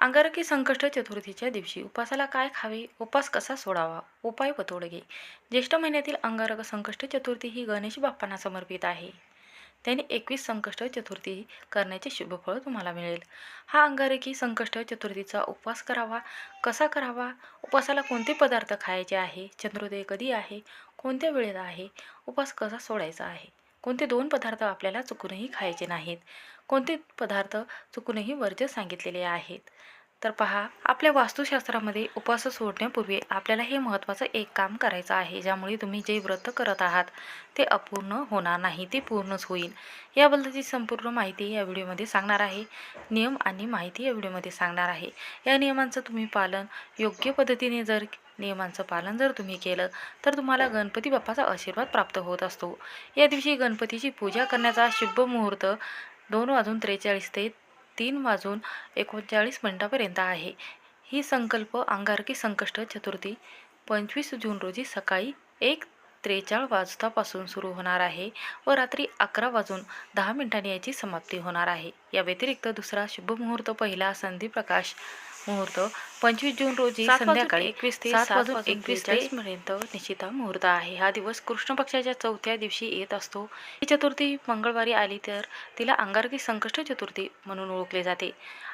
अंगारकी संकष्ट चतुर्थीच्या दिवशी उपासाला काय खावे उपास कसा सोडावा? उपाय व तोडगे ज्येष्ठ महिन्यातील अंगारक संकष्ट चतुर्थी ही गणेश बाप्पांना समर्पित आहे. त्याने एकवीस संकष्ट चतुर्थी करण्याचे शुभफळ तुम्हाला मिळेल. हा अंगारकी संकष्ट चतुर्थीचा उपवास करावा. कसा करावा? उपवासाला कोणते पदार्थ खायचे आहे? चंद्रोदय कधी आहे? कोणत्या वेळेत आहे? उपवास कसा सोडायचा आहे? कोणते दोन पदार्थ आपल्याला चुकूनही खायचे नाहीत. कोणते पदार्थ चुकूनही वर्ज्य सांगितलेले आहेत. तर पहा आपल्या वास्तुशास्त्रामध्ये उपवास सोडण्यापूर्वी आपल्याला हे महत्त्वाचं एक काम करायचं आहे ज्यामुळे तुम्ही जे व्रत करत आहात ते अपूर्ण होणार नाही ते पूर्णच होईल. याबद्दलची संपूर्ण माहिती या व्हिडिओमध्ये सांगणार आहे. नियम आणि माहिती या व्हिडिओमध्ये सांगणार आहे. या नियमांचं तुम्ही पालन योग्य पद्धतीने जर नियमांचं पालन जर तुम्ही केलं तर तुम्हाला गणपती बाप्पाचा आशीर्वाद प्राप्त होत असतो. या दिवशी गणपतीची पूजा करण्याचा शुभ मुहूर्त दोन वाजून त्रेचाळीस ते तीन वाजून एकोणचाळीस मिनिटापर्यंत आहे. ही संकल्प अंगारकी संकष्ट चतुर्थी पंचवीस जून रोजी सकाळी एक त्रेचाळ वाजतापासून सुरू होणार आहे व रात्री अकरा वाजून दहा मिनिटांनी याची समाप्ती होणार आहे. या व्यतिरिक्त दुसरा शुभमुहूर्त पहिला संधी प्रकाश मुहूर्त. पंचवीस जून रोजी संध्याकाळी एकवीस ते सात वाजून एकवीस पर्यंत निश्चित मुहूर्त आहे. हा दिवस कृष्ण पक्षाच्या चौथ्या दिवशी येत असतो. ही चतुर्थी मंगळवारी आली तर तिला अंगारकी संकष्ट चतुर्थी म्हणून ओळखले जाते.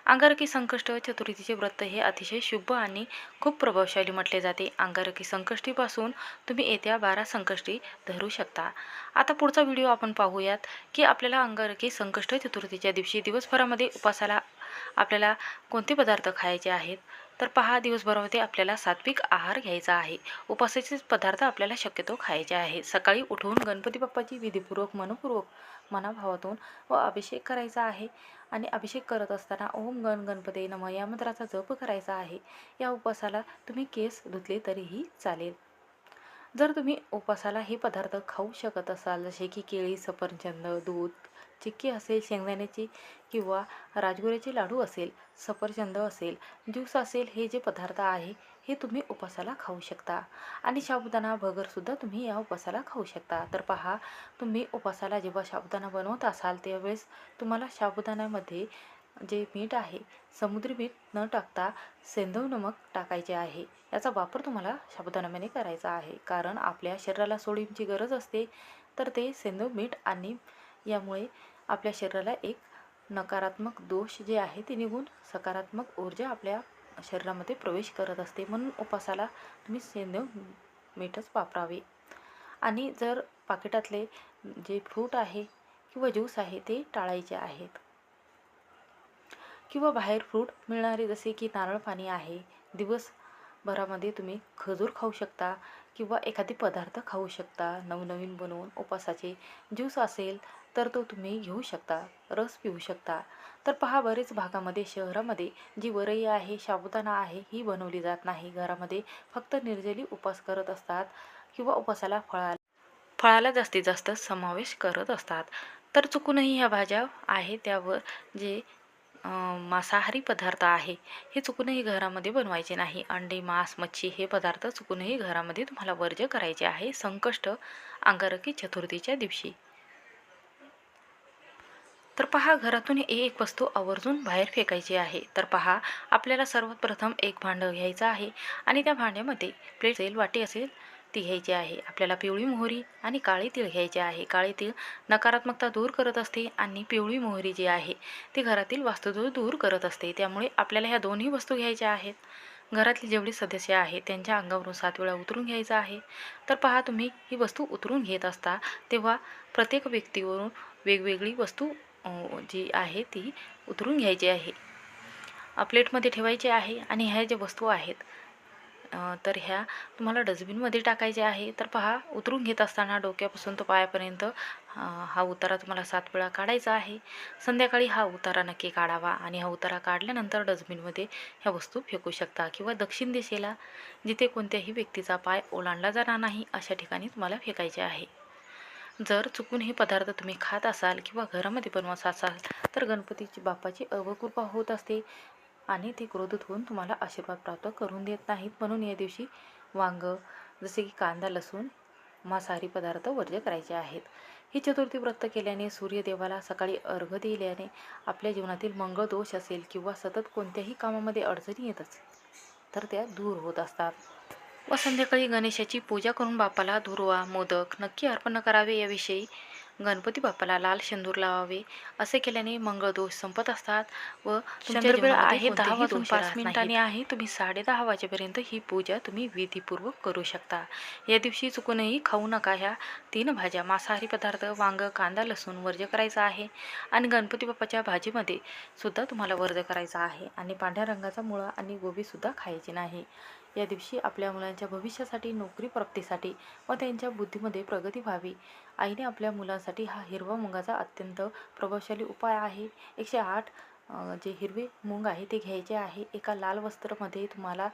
अंगारकी संकष्ट चतुर्थीचे व्रत हे अतिशय शुभ आणि खूप प्रभावशाली म्हटले जाते. अंगारकी संकष्टीपासून तुम्ही येत्या बारा संकष्टी धरू शकता. आता पुढचा व्हिडिओ आपण पाहूयात की आपल्याला अंगारकी संकष्ट चतुर्थीच्या दिवशी दिवसभरामध्ये उपासाला आपल्याला कोणते पदार्थ खायचे आहेत? तर पहा दिवसभरामध्ये आपल्याला सात्विक आहार घ्यायचा आहे. उपासाचे पदार्थ आपल्याला शक्यतो खायचे आहे. सकाळी उठून गणपती बाप्पाची विधीपूर्वक मनपूर्वक मनाभावातून व अभिषेक करायचा आहे आणि अभिषेक करत असताना ओम गण गणपती नम या मंत्राचा जप करायचा आहे. या उपासाला तुम्ही केस धुतले तरीही चालेल. जर तुम्ही उपासाला हे पदार्थ खाऊ शकत असाल जसे की केळी सफरचंद दूध चिक्की असेल शेंगदाण्याची किंवा राजगुऱ्याचे लाडू असेल सफरचंद असेल ज्यूस असेल हे जे पदार्थ आहे हे तुम्ही उपासाला खाऊ शकता. आणि साबुदाणा भगरसुद्धा तुम्ही या उपासाला खाऊ शकता. तर पहा तुम्ही उपासाला जेव्हा साबुदाणा बनवत असाल त्यावेळेस तुम्हाला साबुदाण्यामध्ये जे मीठ आहे समुद्री मीठ न टाकता सेंधव नमक टाकायचे आहे. याचा वापर तुम्हाला साबुदाण्यामध्ये करायचा आहे. कारण आपल्या शरीराला सोडियमची गरज असते तर ते सेंधव मीठ आणि यामुळे आपल्या शरीराला एक नकारात्मक दोष जे आहे ते निघून सकारात्मक ऊर्जा आपल्या शरीरामध्ये प्रवेश करत असते. म्हणून उपासाला तुम्ही सेंदव मीठच वापरावे. आणि जर पाकिटातले जे फ्रूट आहे किंवा ज्यूस आहे ते टाळायचे आहेत. किंवा बाहेर फ्रूट मिळणारे जसे की नारळ पाणी आहे दिवसभरामध्ये तुम्ही खजूर खाऊ शकता किंवा एखादे पदार्थ खाऊ शकता. नवनवीन बनवून उपासाचे ज्यूस असेल तर तो तुम्ही घेऊ शकता रस पिऊ शकता. तर पहा बरेच भागामध्ये शहरामध्ये जी वरई आहे साबुदाणा आहे ही बनवली जात नाही. घरामध्ये फक्त निर्जली उपास करत असतात किंवा उपासाला फळाला फळाला जास्तीत जास्त समावेश करत असतात. तर चुकूनही ह्या भाज्या आहे त्यावर जे मांसाहारी पदार्थ आहे हे चुकूनही घरामध्ये बनवायचे नाही. अंडे मांस मच्छी हे पदार्थ चुकूनही घरामध्ये तुम्हाला वर्ज्य करायचे आहे. संकष्ट अंगारकी चतुर्थीच्या दिवशी. तर पहा घरातून एक वस्तू आवर्जून बाहेर फेकायची आहे. तर पहा आपल्याला सर्वात प्रथम एक भांडं घ्यायचं आहे आणि त्या भांड्यामध्ये प्लेट असेल वाटी असेल ती घ्यायची आहे. आपल्याला पिवळी मोहरी आणि काळी तीळ घ्यायचे आहे. काळी तीळ नकारात्मकता दूर करत असते आणि पिवळी मोहरी जी आहे ती घरातील वास्तुदोष दूर करत असते. त्यामुळे आपल्याला ह्या दोन्ही वस्तू घ्यायच्या आहेत. घरातले जेवढे सदस्य आहेत त्यांच्या अंगावरून सात वेळा उतरून घ्यायचं आहे. तर पहा तुम्ही ही वस्तू उतरून घेत असता तेव्हा प्रत्येक व्यक्तीवरून वेगवेगळी वस्तू जी आहे ती उतरून घ्यायची आहे. प्लेटमध्ये ठेवायची आहे आणि ह्या ज्या वस्तू आहेत तर ह्या तुम्हाला डस्टबिनमध्ये टाकायचे आहे. तर पहा उतरून घेत असताना डोक्यापासून तो पायापर्यंत हा उतारा तुम्हाला सात वेळा काढायचा आहे. संध्याकाळी हा उतारा नक्की काढावा आणि हा उतारा काढल्यानंतर डस्टबिनमध्ये ह्या वस्तू फेकू शकता किंवा दक्षिण दिशेला जिथे कोणत्याही व्यक्तीचा पाय ओलांडला जाणार नाही अशा ठिकाणी तुम्हाला फेकायचे आहे. जर चुकून हे पदार्थ तुम्ही खात असाल किंवा घरामध्ये बनवत असाल तर गणपतीची बाप्पाची अवकृपा होत असते आणि ते क्रोधित होऊन तुम्हाला आशीर्वाद प्राप्त करून देत नाहीत. म्हणून या दिवशी वांग जसे की कांदा लसूण मांसाहारी पदार्थ वर्ज्य करायचे आहेत. ही चतुर्थी व्रत केल्याने सूर्यदेवाला सकाळी अर्घ दिल्याने आपल्या जीवनातील मंगळ दोष असेल किंवा सतत कोणत्याही कामामध्ये अडचणी येत असेल तर त्या दूर होत असतात. व संध्याकाळी गणेशाची पूजा करून बाप्पाला दुर्वा मोदक नक्की अर्पण करावे. याविषयी गणपती बाप्पाला लाल शेंदूर लावावे. असे केल्याने मंगळ दोष संपत असतात व जीवनामध्ये आहे. दहा वाजून पाच मिनिटांनी. आहे. तुम्ही साडे दहा वाजेपर्यंत ही पूजा तुम्ही विधीपूर्वक करू शकता. या दिवशी चुकूनही खाऊ नका. ह्या तीन भाज्या मांसाहारी पदार्थ वांग कांदा लसूण वर्ज करायचा आहे. आणि गणपती बाप्पाच्या भाजीमध्ये सुद्धा तुम्हाला वर्ज करायचा आहे. आणि पांढऱ्या रंगाचा मुळा आणि गोबीसुद्धा खायची नाही. या दिवशी आपल्या मुलांच्या भविष्यासाठी नोकरी प्राप्तीसाठी व त्यांच्या बुद्धीमध्ये प्रगती व्हावी. आईने आपल्या मुलांसाठी हा हिरवा मुंगाचा अत्यंत प्रभावशाली उपाय आहे. एकशे आठ जे हिरवे मूग आहे ते घ्यायचे आहे. एका लाल वस्त्रामध्ये तुम्हाला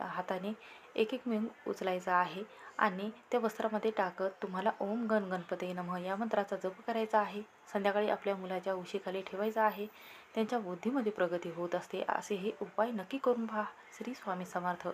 हाताने एक एक मूग उचलायचा आहे आणि त्या वस्त्रामध्ये टाकत तुम्हाला ओम गण गणपती नमः या मंत्राचा जप करायचा आहे. संध्याकाळी आपल्या मुलाच्या उशीखाली ठेवायचा आहे. त्यांच्या बुद्धीमध्ये प्रगती होत असते. असे हे उपाय नक्की करून पहा. श्री स्वामी समर्थ.